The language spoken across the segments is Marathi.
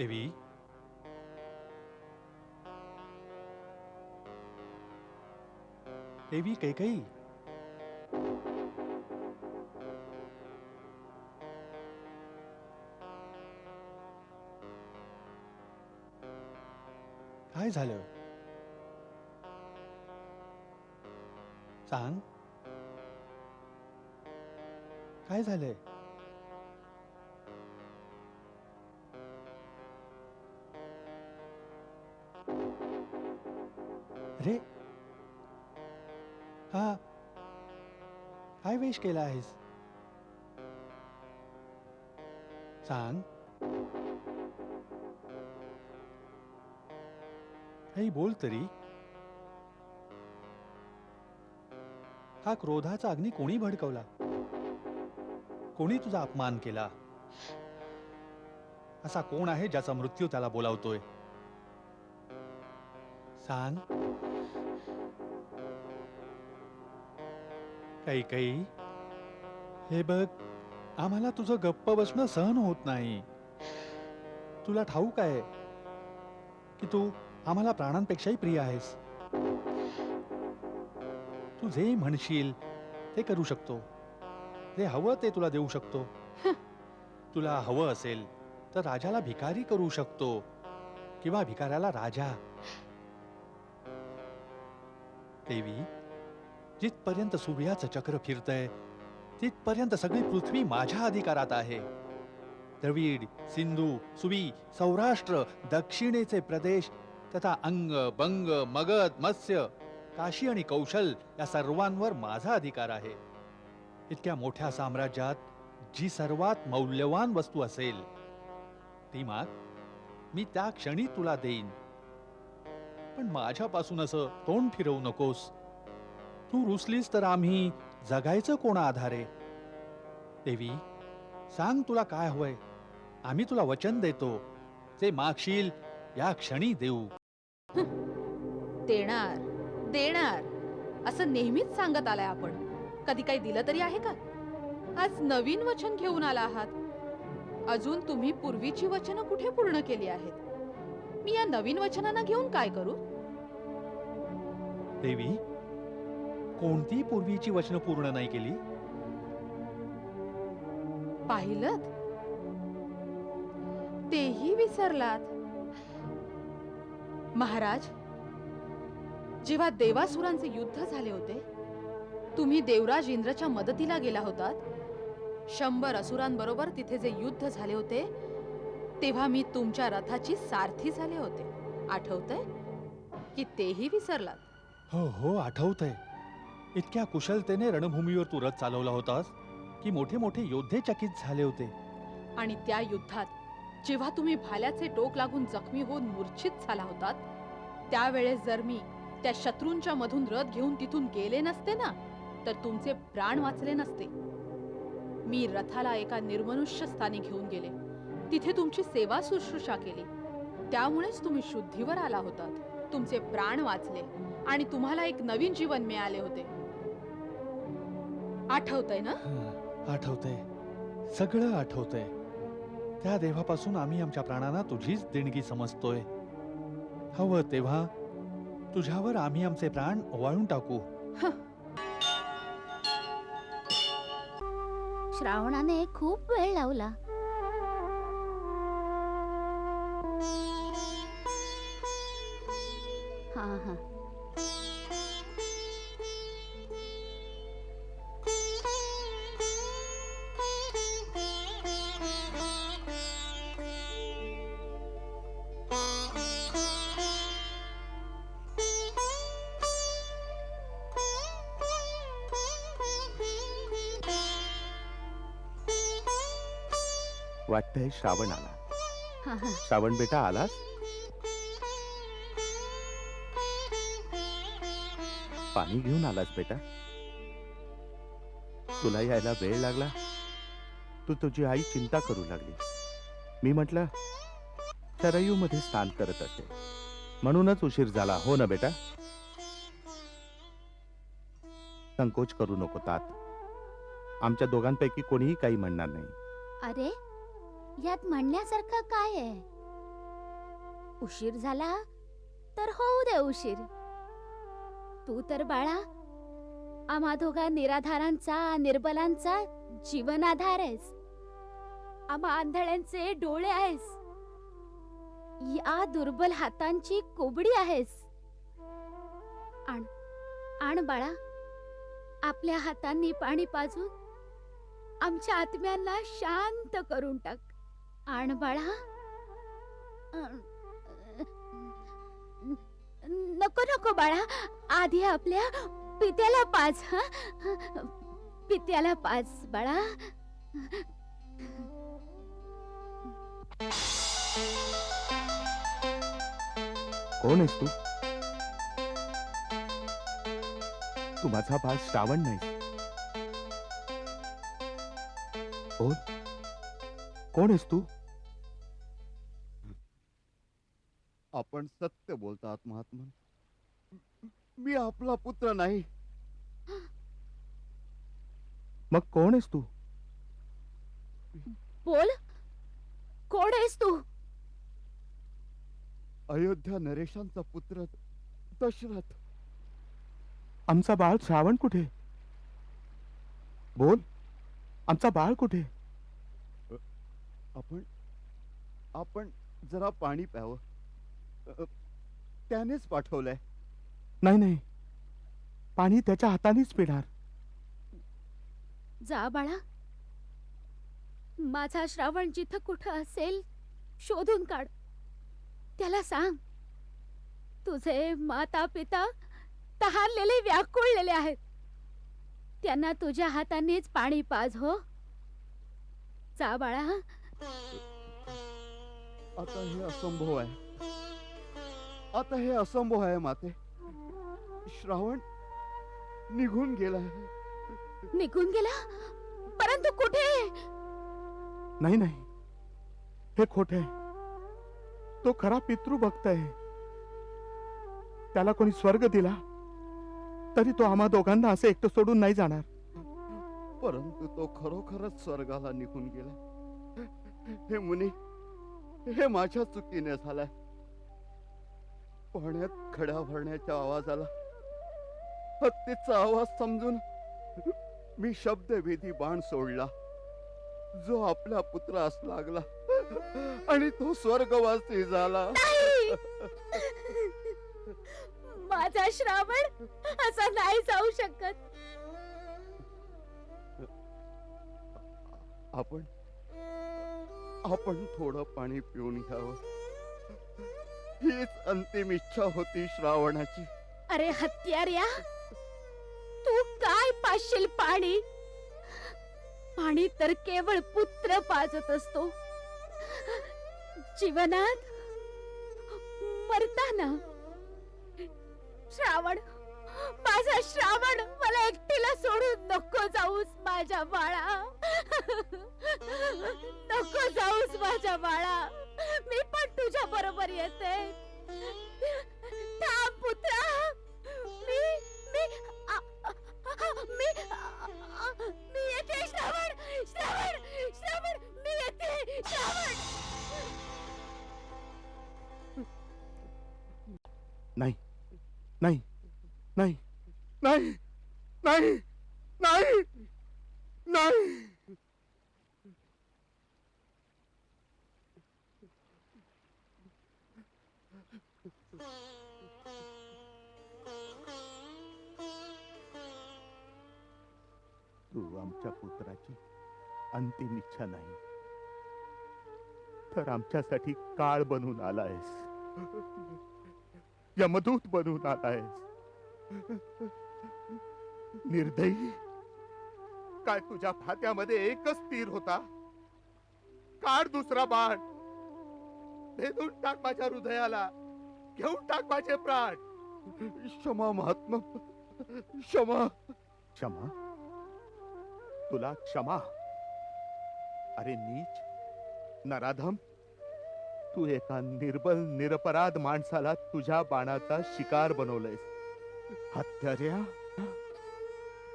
देवी देवी कैकई काय झालं सांग काय झालंय अरे प्रवेश केला आहेस. सांग. काही बोल तरी. हा क्रोधाचा अग्नी कोणी भडकवला? कोणी तुझा अपमान केला? असा कोण आहे ज्याचा मृत्यू त्याला बोलावतोय? सांग. काही काही. हे बघ आम्हाला तुझं गप्प बसणं सहन होत नाही. तुला ठाऊक आहे की तू आम्हाला प्राणांपेक्षाही प्रिय आहेस. तू जे म्हणशील ते करू शकतो. जे हवं ते तुला देऊ शकतो. तुला हवं असेल तर राजाला भिकारी करू शकतो किंवा भिकाऱ्याला राजा. देवी जिथपर्यंत सूर्याचं चक्र फिरतंय तिथपर्यंत सगळी पृथ्वी माझ्या अधिकारात आहे. द्रविड सिंधू सुवी सौराष्ट्र दक्षिणेचे प्रदेश तथा अंग बंग मगध मत्स्य काशी आणि कौशल या सर्वांवर माझा अधिकार आहे. इतक्या मोठ्या साम्राज्यात जी सर्वात मौल्यवान वस्तू असेल ती माग मी त्या क्षणी तुला देईन. पण माझ्यापासून असं तोंड फिरवू नकोस. तू रुसलीस तर आम्ही जगायचं कोण आधारे? देवी सांग तुला काय हवंय आम्ही तुला वचन देतो. ते मागशील या क्षणी देऊ. देणार देणार असं नेहमीच सांगत आलाय आपण. कधी काही दिलं तरी आहे का? आज नवीन वचन घेऊन आला आहात. अजून तुम्ही पूर्वीची वचनं कुठे पूर्ण केली आहेत? मी या नवीन वचनांना घेऊन काय करू? देवी कोणती पूर्वीची वचनं पूर्ण नाही केली? पाहिलं तेही विसरलात. महाराज जेव्हा देवासुरांचे युद्ध झाले होते तुम्ही देवराज इंद्रच्या मदतीला गेला होतात. शंभर असुरांबरोबर तिथे जे युद्ध झाले होते तेव्हा मी तुमच्या रथाची सारथी झाले होते. आठवतंय? की तेही विसरलात. हो हो आठवतंय. इतक्या कुशलतेने रणभूमीवर तू रथ चालवला होतास की मोठे मोठे योद्धे चकित झाले होते. आणि त्या युद्धात जेव्हा तुम्ही भाल्याचे टोक लागून जखमी होऊन मूर्छित झाला होतात त्यावेळेस जर मी त्या शत्रूंच्या मधून रथ घेऊन तिथून गेले नसते ना तर तुमचे प्राण वाचले नसते. मी रथाला एका निर्मनुष्य स्थानी घेऊन गेले. तिथे तुमची सेवा शुश्रूषा केली. त्यामुळेच तुम्ही शुद्धीवर आला होतात. तुमचे प्राण वाचले आणि तुम्हाला एक नवीन जीवन मिळाले होते. आठवतंय ना? हं, आठवतंय. सगळं आठवतंय. त्या देवापासून आम्ही आमच्या प्राणांना तुझीच देणगी समजतोय. हवं तेव्हा तुझ्यावर आम्ही आमचे प्राण ओवाळून टाकू. श्रावणाने खूप वेळ लावला. वाटतंय श्रावण आला. श्रावण बेटा आलास? पाणी घेऊन आलास बेटा. तुला यायला वेळ लागला? तू तुझी आई चिंता करू लागली. मी म्हटलं शरयू मध्ये स्नान करत असे म्हणूनच उशीर झाला हो ना बेटा? संकोच करू नको तात. आमच्या दोघांपैकी कोणीही काही म्हणणार नाही. अरे यात म्हणण्यासारखं काय आहे? उशीर झाला तर होऊ दे उशीर. तू तर बाळा आम्हा दोघा निराधारांचा निर्बलांचा जीवनाधार आहेस. आम्हा आंधळ्यांचे डोळे आहेस. या दुर्बल हातांची कोबडी आहेस. आण आण बाळा आपल्या हातांनी पाणी पाजून आमच्या आत्म्यांना शांत करून टाक. आण बाळा नको नको बाळा. आधी आपल्या पित्याला पाच हा? पित्याला पाच बाळा. कोण आहेस तू? तू माझा बाळ श्रावण नाही कोण? कोण आहेस तू? आपण सत्य बोलतात महात्मा. मी आपला पुत्र नाही. मग कोण आहेस तू? बोल. कोण आहेस तू? अयोध्या नरेशांचा पुत्र दशरथ. आमचा बाळ श्रावण कुठे? बोल. आमचा बाळ कुठे? आपण आपण जरा पाणी प्यावं. अ, त्यानेच पाठवलंय. नाही नाही. पाणी त्याच्या हातानेच पिणार. जा बाळा. माझा श्रावण जिथं कुठं असेल शोधून काढ. त्याला सांग. तुझे माता पिता तहारलेले व्याकुळलेले आहेत. त्यांना तुझ्या हातानेच पाणी पाज हो. जा बाळा. आता हे असंभव आहे. आता हे असंभव आहे माते. श्रावण निघून गेलाय निघून गेला? परंतु कुठे? नाही नाही. हे खोट आहे. तो खरा पितृ भक्त आहे. त्याला कोणी स्वर्ग दिला तरी तो आम्हा दोघांना असं एकटं सोडून नाही जाणार. परंतु तो खरोखरच स्वर्गाला निघून गेला. हे मुनी हे माझ्या चुकीने झालाय. पाण्यात खड्या भरण्याच्या आवाजाला. हत्तीचा आवाज समजून मी शब्दवेधी बाण सोडला. जो आपल्या पुत्रास लागला आणि तो स्वर्गवासी झाला. माझा श्रावण असा नाही जाऊ शकत. आपण आपण थोडं पाणी पिऊन घ्यावं. हीच अंतिम इच्छा होती श्रावणाची. अरे हत्यार्या तू काय पाशील पाणी? पाणी तर केवळ पुत्र पाजत असतो. जीवनात मरताना श्रावण माझा श्रावण मला एकटीला सोडून नको जाऊस माझ्या बाळा. नको जाऊस माझ्या बाळा. येते. थांब पुत्रा. मी मी आ- आ- मी आ- मी येते. श्रावण श्रावण श्रावण. मी येते. श्रावण. नाही. नाही. नाही. नाही. नाही. नाही. नाही. तू आमच्या पुत्राची अंतिम इच्छा नाही. तर आमच्यासाठी काळ बनून आलायस. यमदूत बनून आलायस. निर्दयी. काय तुझ्या फात्यामध्ये एकच तीर होता? काढ दुसरा बाण. भेदून टाक माझ्या हृदयाला. घेऊन टाक माझे प्राण. क्षमा महात्मा. क्षमा. क्षमा? तुला क्षमा. अरे नीच नराधम तू एका निर्बल निरपराध माणसाला तुझ्या बाणाचा शिकार बनवलंयस. हत्याऱ्या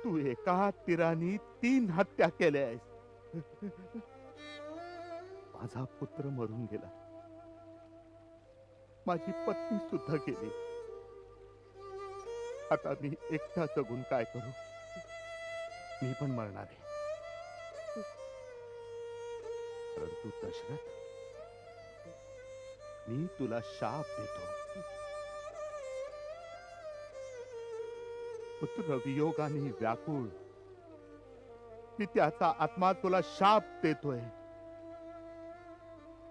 तू एका तिरानी तीन हत्या केल्या आहेस माझा पुत्र मरून गेला. माझी पत्नी सुद्धा गेली. आता मी एकटा जगून काय करू? मी पण मरणार आहे. परंतु दशरथ मी तुला शाप देतो. पुत्र वियोगाने व्याकुळ. मी त्याचा आत्मा तुला शाप देतोय.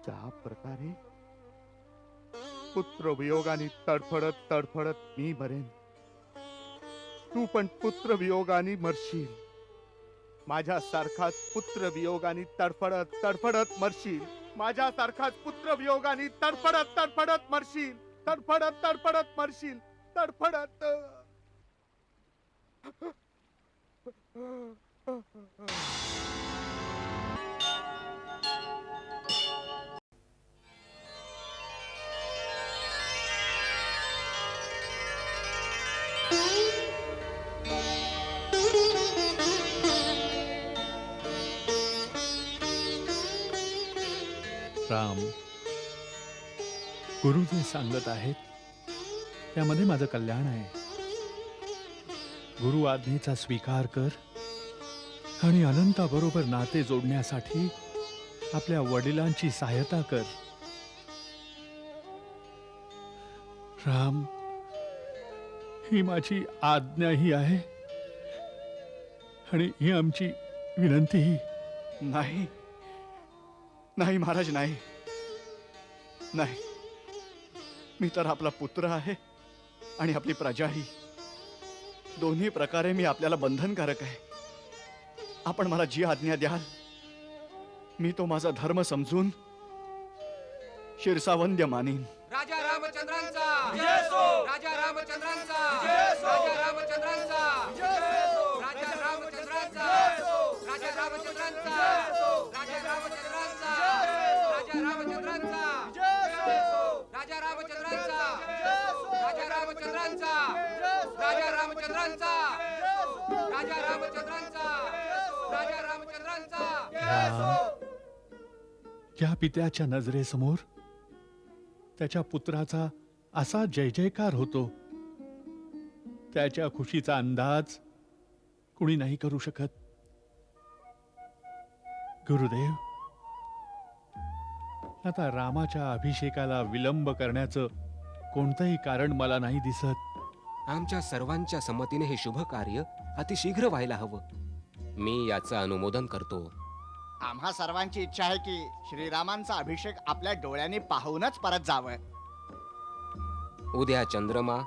ज्या प्रकारे पुत्र वियोगाने तडफडत तडफडत मी मरेन तू पण पुत्र वियोगाने मरशील. माझ्यासारखाच पुत्र वियोगाने तडफडत तडफडत मरशील. माझ्यासारखाच पुत्र वियोगाने तडफडत तडफडत मरशील. तडफडत तडफडत मरशील. तडफडत. राम. गुरु जे सांगत आहेत त्यामध्ये माझं कल्याण आहे. गुरु आज्ञेचा स्वीकार कर आणि अनंताबरोबर नाते जोडण्यासाठी आपल्या वडिलांची सहायता कर. राम ही माझी आज्ञाही आहे आणि ही आमची विनंतीही. नाही. नाही महाराज नाही. नाही. मी तर आपला पुत्र आहे आणि आपली प्रजाही दोन्ही प्रकारे मी आपल्याला बंधनकारक आहे. आपण मला जी आज्ञा द्याल मी तो माझा धर्म समजून शिरसावंद्य मानीन. राजा रामचंद्रांचा! राजा रामचंद्रांचा! राजा रामचंद्रांचा! राजा रामचंद्रांचा! राजा रामचंद्रांचा! रामचंद्रांचा राजा रामचंद्रांचा. राजा रामचंद्रांचा. या पित्याच्या नजरेसमोर? त्याच्या पुत्राचा असा जय जयकार होतो. त्याच्या खुशीचा अंदाज कुणी नाही करू शकत. गुरुदेव आता रामाच्या अभिषेकाला विलंब करण्याचं कोणतंही कारण मला नाही दिसत. आमच्या सर्वांच्या संमतीने हे शुभ कार्य अतिशीघ्र व्हायला हवं. मी याचं अनुमोदन करतो. आम्हा सर्वांची इच्छा आहे की श्रीरामांचा अभिषेक आपल्या डोळ्यांनी पाहूनच परत जावं. उद्या चंद्रमा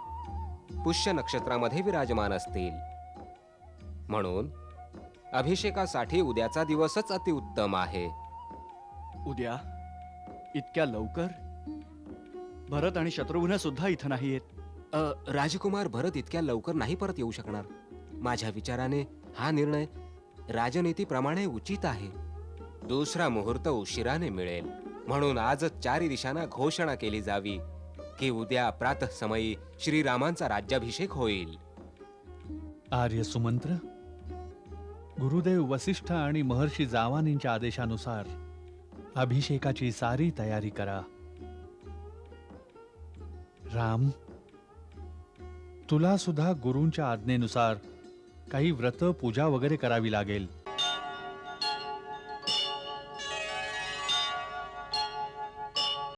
पुष्य नक्षत्रामध्ये विराजमान असतील. म्हणून अभिषेकासाठी उद्याचा दिवसच अतिउत्तम आहे. उद्या इतक्या लवकर? भरत आणि शत्रुघ्न सुद्धा इथं नाही आहेत अ, राजकुमार भरत इतक्या लवकर नाही परत येऊ शकणार. माझ्या विचाराने हा निर्णय राजनीतीप्रमाणे उचित आहे. दुसरा मुहूर्त उशिराने मिळेल. म्हणून आजच चारी दिशांना घोषणा केली जावी की उद्या प्रातःसमयी श्रीरामांचा राज्याभिषेक होईल. आर्य सुमंत्र गुरुदेव वसिष्ठ आणि महर्षी जावानींच्या आदेशानुसार अभिषेकाची सारी तयारी करा. राम. तुला सुद्धा गुरूंच्या आज्ञेनुसार काही व्रत पूजा वगैरे करावी लागेल.